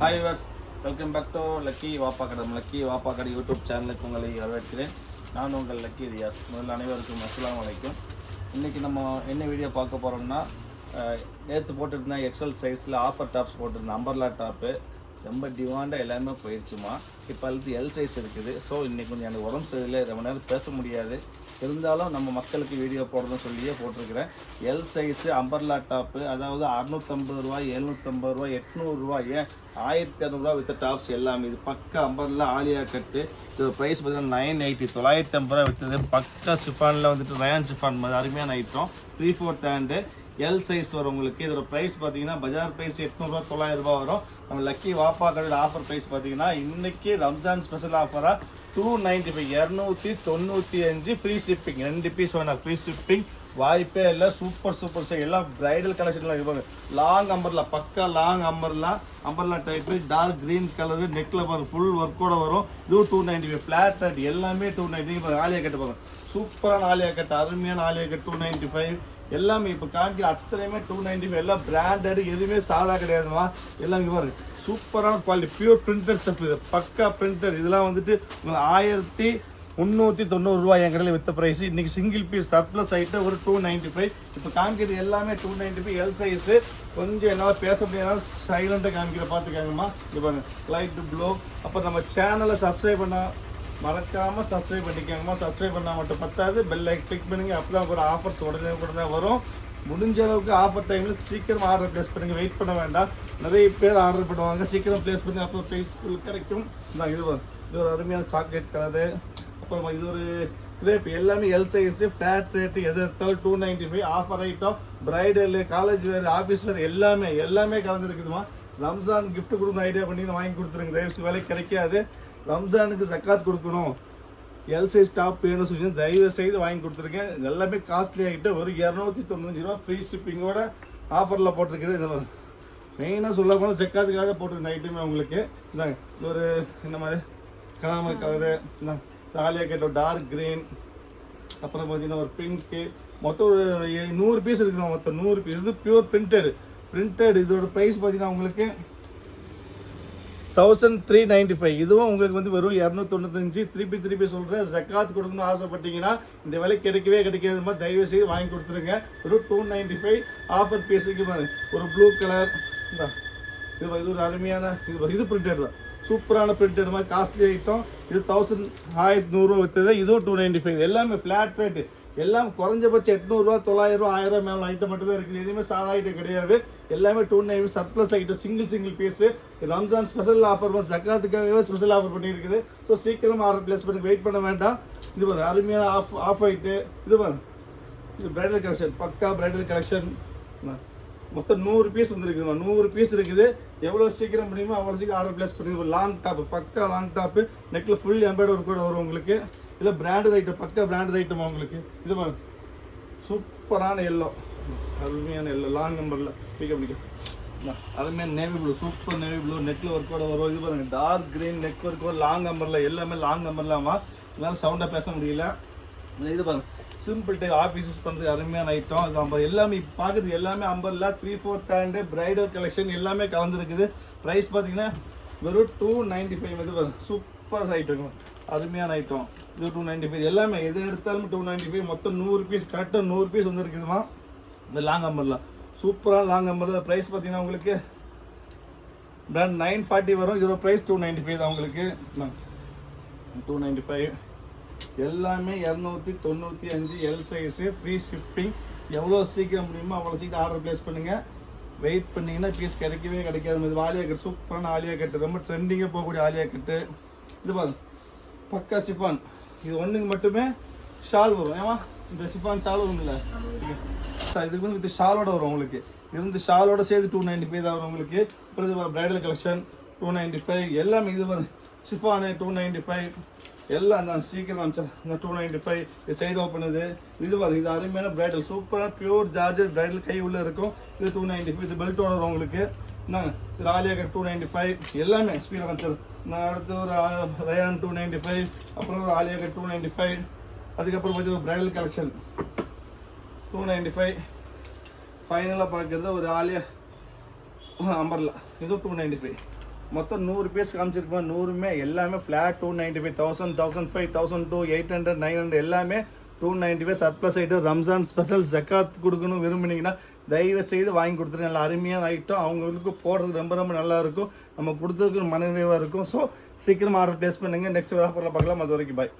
Hi வர்ஸ் welcome back to Lucky வாப்பாக்கடம் Lucky Vappakadai YouTube சேனலுக்கு உங்களை வரவேற்கிறேன். நான் உங்கள் லக்கி ரியாஸ் முதல்ல அனைவருக்கும் அஸ்லாம் வலைக்கும் இன்றைக்கி நம்ம என்ன வீடியோ பார்க்க போகிறோம்னா நேற்று போட்டிருந்தேன் எக்ஸல் சைஸில் ஆஃபர் டாப்ஸ் போட்டிருந்தேன் அம்பர்லா டாப்பு ரொம்ப டிமாண்டாக எல்லாமே போயிடுச்சுமா இப்போ அடுத்து எல் சைஸ் இருக்குது. ஸோ இன்றைக்கி கொஞ்சம் எனக்கு உடம்பு சரியில்லை. ரொம்ப நேரம் பேச முடியாது. இருந்தாலும் நம்ம மக்களுக்கு வீடியோ போடணும்னு சொல்லியே போட்டிருக்கிறேன். எல் சைஸு அம்பர்லா டாப்பு அதாவது அறநூற்றம்பது ரூபாய் எழுநூற்றம்பது ரூபாய் எட்நூறுரூவா ஏன்? ஆயிரத்தி இரநூறுவா வித்த டாப்ஸ் எல்லாமே. இது பக்கா அம்பர்லா ஆலியா கட்டு. இது ப்ரைஸ் பார்த்தீங்கன்னா நைன் எயிட்டி தொள்ளாயிரத்தி ஐம்பது ரூபா விற்றது பக்கா சிஃபானில் வந்துட்டு ரயான் சிஃபான் மாதிரி அருமையான item three fourth hand L size வரும் உங்களுக்கு. இதோட ப்ரைஸ் பார்த்தீங்கன்னா பஜார் ப்ரைஸ் எட்நூறுபா தொள்ளாயிரம் ரூபாய் வரும். நம்ம லக்கி வாப்பா கடையில் ஆஃபர் ப்ரைஸ் பார்த்தீங்கன்னா இன்னைக்கு ரம்ஜான் ஸ்பெஷல் ஆஃபராக டூ நைன்டி ஃபைவ் இரநூத்தி தொண்ணூற்றி அஞ்சு ஃப்ரீ ஷிப்பிங் ரெண்டு பீஸ் வேணாம் ஃப்ரீ ஷிப்பிங் வாய்ப்பே இல்லை சூப்பர் சூப்பர் சார் எல்லாம் பிரைடல் கலெக்ஷன்லாம் இருப்பாங்க. லாங் அம்பர்லா பக்கா long umbrella umbrella type dark green colour நெக்கில் பாருங்க ஃபுல் ஒர்க்கோட வரும். இதுவும் two ninety five flat at எல்லாமே டூ நைன்டி ஆலியா கட்டு பாருங்க. சூப்பரான ஆலியா கட்டு அருமையான Alia cut two ninety five எல்லாமே இப்போ காமிக்கிற அத்தனையுமே டூ நைன்டி ஃபைவ் எல்லாம் பிராண்டடு எதுவுமே சாதா கிடையாதுமா? எல்லாம் இங்கே பாருங்க. சூப்பரான குவாலிட்டி பியூர் பிரிண்டர் ஸ்டஃப் இது. பக்கா பிரிண்டர் இதெல்லாம் வந்துட்டு உங்களுக்கு ஆயிரத்தி முந்நூற்றி தொண்ணூறுரூவா என் கடையில் வித்த ப்ரைஸ் இன்னைக்கு சிங்கிள் பீஸ் சர்ப்ளஸ் ஆகிட்டு ஒரு டூ நைன்ட்டி ஃபைவ் இப்போ காமிக்கிறது எல்லாமே two ninety five L size கொஞ்சம் என்னால் பேச முடியாது சைலண்ட்டாக காமிக்கிற பார்த்துக்காங்கம்மா. இப்போ பாருங்க. லைட் ப்ளோ அப்போ நம்ம சேனலை சப்ஸ்கிரைப் பண்ண மறக்காமல் சப்ஸ்கிரைப் பண்ணிக்கோங்கம்மா. சப்ஸ்கிரைப் பண்ணால் மட்டும் பத்தாது. பெல் லைக் கிளிக் பண்ணுங்க. அப்பதான் ஒரு ஆஃபர்ஸ் உடனே உடனே வரும். முடிஞ்ச அளவுக்கு ஆஃபர் டைமில் சீக்கிரம் ஆர்டர் ப்ளேஸ் பண்ணுங்க. வெயிட் பண்ண வேண்டாம். நிறைய பேர் ஆர்டர் பண்ணுவாங்க. சீக்கிரம் ப்ளேஸ் பண்ணி அப்போ ப்ரைஸ் கிடைக்கும். இந்தாங்க இது இது ஒரு அருமையான சாக்லேட் கலரு அப்புறம் இது ஒரு கிரேப் எல்லாமே எல் சைஸு ஃபிளாட் ரேட்டு எது எடுத்தாலும் two ninety five offer item bridal college வேறு ஆஃபீஸ் வேறு எல்லாமே எல்லாமே கலந்துருக்குதுமா. ரம்ஜான் கிஃப்ட் கொடுக்கணும் ஐடியா பண்ணி வாங்கி கொடுத்துருங்க. ரேட்ஸ் வேலை கிடைக்காது. ரம்ஜானுக்கு ஜக்காத் கொடுக்கணும். எல் சைஸ் டாப் வேணும்னு சொல்லி தயவு செய்து வாங்கி கொடுத்துருக்கேன் எல்லாமே காஸ்ட்லி ஆகிட்டு ஒரு இரநூத்தி தொண்ணூத்தஞ்சு ரூபா ஃப்ரீ ஷிப்பிங்கோட ஆஃபரில் போட்டிருக்குது. இந்த மாதிரி மெயினாக சொல்ல போனால் ஜக்காத்துக்காக போட்டிருந்த ஐட்டமே உங்களுக்கு. இந்தாங்க. இது ஒரு இந்த மாதிரி? கனாம கலரு. ஆலியா கேட்ட டார்க் கிரீன் அப்புறம் பார்த்தீங்கன்னா ஒரு பிங்க்கு மொத்தம் ஒரு நூறு பீஸ் இருக்குது மொத்தம் நூறு பீஸ் இது பியூர் பிரிண்டடு பிரிண்டட் இதோட ப்ரைஸ் பார்த்தீங்கன்னா உங்களுக்கு தௌசண்ட் த்ரீ நைன்டி ஃபைவ் இதுவும் உங்களுக்கு வந்து வெறும் இரநூத்தொண்ணூத்தஞ்சு திருப்பி திருப்பி சொல்கிறேன் ஜக்காத் கொடுக்கணும்னு ஆசைப்பட்டீங்கன்னா இந்த விலை கிடைக்கவே கிடைக்காது. மாதிரி தயவு செய்து வாங்கி கொடுத்துருங்க. வெறும் டூ நைன்டி ஃபைவ் ஆஃபர் பீஸுக்கு பாருங்க. ஒரு ப்ளூ கலர் இந்த இது இது ஒரு அருமையான இது இது பிரிண்டட் தான். சூப்பரான பிரிண்டட் மாதிரி காஸ்ட்லி ஐட்டம் இது தௌசண்ட் ஆயிரத்தி நூறுரூவா விற்றுது இதுவும் டூ நைன்டி ஃபைவ் எல்லாமே ஃப்ளாட் ரேட்டு எல்லாம் குறைஞ்சபட்சம் எட்நூறுரூவா தொள்ளாயிரம் ரூபா ஆயிரம் மேலே ஐட்டம் மட்டும் தான் இருக்குது. எதுவுமே சாதா ஐட்டம் கிடையாது. எல்லாமே two nine surplus item single single piece Ramzan special offer ஜக்காத்துக்காகவே special offer பண்ணியிருக்குது. ஸோ சீக்கிரம் ஆர்டர் ப்ளேஸ் பண்ணி வெயிட் பண்ண வேண்டாம். இது பாருங்க அருமையான ஆஃப் ஆஃப் ஆயிட்டு இது பாருங்க இது பிரைடல் கலெக்ஷன் பக்கா பிரைடல் கலெக்ஷன் மொத்தம் நூறு பீஸ் வந்துருக்குதுமா நூறு பீஸ் இருக்குது. எவ்வளோ சீக்கிரம் முடியுமோ அவ்வளோ சீக்கிரம் ஆர்டர் பிளேஸ் பண்ணி லாங் டாப்பு பக்கா லாங் டாப்பு நெக்கில் ஃபுல் எம்ப்ராய்டரி கூட வரும் உங்களுக்கு. இல்லை பிராண்டட் ஐட்டம் பக்கா பிராண்டட் ஐட்டம் உங்களுக்கு. இது மாதிரி சூப்பரான எல்லோ அருமையான எல்லோ லாங் நம்பரில் பிக்க பிடிக்க அருமையான navy blue super navy blue நெக்கில் ஒர்க்கோட வரும். இது பாருங்கள் டார்க் கிரீன் நெக் ஒர்க்கோட லாங் நம்பரில் எல்லாமே லாங் நம்பர்லாமா என்னால் சவுண்டாக பேச முடியல. இது பாருங்கள் சிம்பிள் டைப் ஆஃபீஸ் யூஸ் பண்ணுறது அருமையான ஐட்டம் இது அம்பர் எல்லாமே பார்க்குறது எல்லாமே umbrella three four hand bridal collection எல்லாமே கலந்துருக்குது. ப்ரைஸ் பார்த்தீங்கன்னா வெறும் டூ நைன்டி ஃபைவ் இது வரும். சூப்பர் ஐட்டம் அருமையான ஐட்டம் இது டூ நைன்டி ஃபைவ் எல்லாமே எது எடுத்தாலும் டூ நைன்டி ஃபைவ் மொத்தம் நூறு பீஸ் கரெக்டாக நூறு பீஸ் வந்துருக்குதுமா? இந்த லாங் அம்பர்லாம் சூப்பராக லாங் அம்பரில் ப்ரைஸ் பார்த்தீங்கன்னா உங்களுக்கு பிராண்ட் நைன் ஃபார்ட்டி வரும். இதோட ப்ரைஸ் டூ நைன்டி ஃபைவ் தான் உங்களுக்கு. டூ நைன்டி ஃபைவ் எல்லாமே இரநூத்தி தொண்ணூற்றி அஞ்சு எல் சைஸு ஃப்ரீ ஷிப்பிங் எவ்வளோ சீக்கிரம் முடியுமோ அவ்வளோ சீக்கிரம் ஆர்டர் ப்ளேஸ் பண்ணுங்கள் வெயிட் பண்ணிங்கன்னா பீஸ் கிடைக்கவே கிடைக்காது. இது ஆலியா கட்டு சூப்பரான ஆலியா கட்டு. ரொம்ப ட்ரெண்டிங்காக போகக்கூடிய ஆலியா கட்டு. இது பாருங்க. பக்கா சிஃபான். இது ஒன்றுக்கு மட்டுமே ஷால் வரும். ஏமா இந்த சிஃபான் ஷால் வரும் இல்லை இதுக்கு வந்து வித் ஷாலோட வரும் உங்களுக்கு. இருந்து ஷாலோட சேர்த்து டூ நைன்டி ஃபைவ் தான் வரும் உங்களுக்கு. அப்புறம் இது bridal collection two ninety five எல்லாமே இது வரும். ஷிஃபானு டூ நைன்டி ஃபைவ் எல்லாம் நான் சீக்கிரம் அமிச்சேன் இந்த டூ நைன்டி ஃபைவ் இது சைடு ஓப்பன் இது இது வரும். இது அருமையான பிரைடல் சூப்பராக பியூர் ஜார்ஜர் பிரைடல் கை உள்ளே இருக்கும். இது டூ நைன்டி ஃபைவ் இது பெல்ட்டோட வரும் உங்களுக்கு. இந்தாங்க இது ஆலியா டூ நைன்டி ஃபைவ் எல்லாமே ஸ்பீடாக காமிச்சது நான் அடுத்து ஒரு ரயான் டூ நைன்டி ஃபைவ் அப்புறம் ஒரு ஆலியாக்கர் டூ நைன்டி ஃபைவ் அதுக்கப்புறம் பார்த்து ஒரு bridal collection two ninety five ஃபைனலாக பார்க்குறது ஒரு ஆலியா அம்பர்லா இதுவும் டூ நைன்டி ஃபைவ் மொத்தம் நூறு பீஸ் காமிச்சிருக்கோம் நூறுமே எல்லாமே flat two ninety five thousand thousand five thousand two eight hundred nine hundred எல்லாமே two ninety five surplus item Ramzan special ஜக்காத் கொடுக்கணும் விரும்புனீங்கன்னா தயவு செய்து வாங்கி கொடுத்துரு நல்லா அருமையான ஐட்டம் அவங்களுக்கு போடுறது ரொம்ப ரொம்ப நல்லா இருக்கும். நம்ம கொடுத்ததுக்கு மனநிறைவாக இருக்கும். ஸோ சீக்கிரம் ஆர்டர் ப்ளேஸ் பண்ணுங்கள் நெக்ஸ்ட் ஆஃபரில் பார்க்கலாம். அது வரைக்கும் பாய்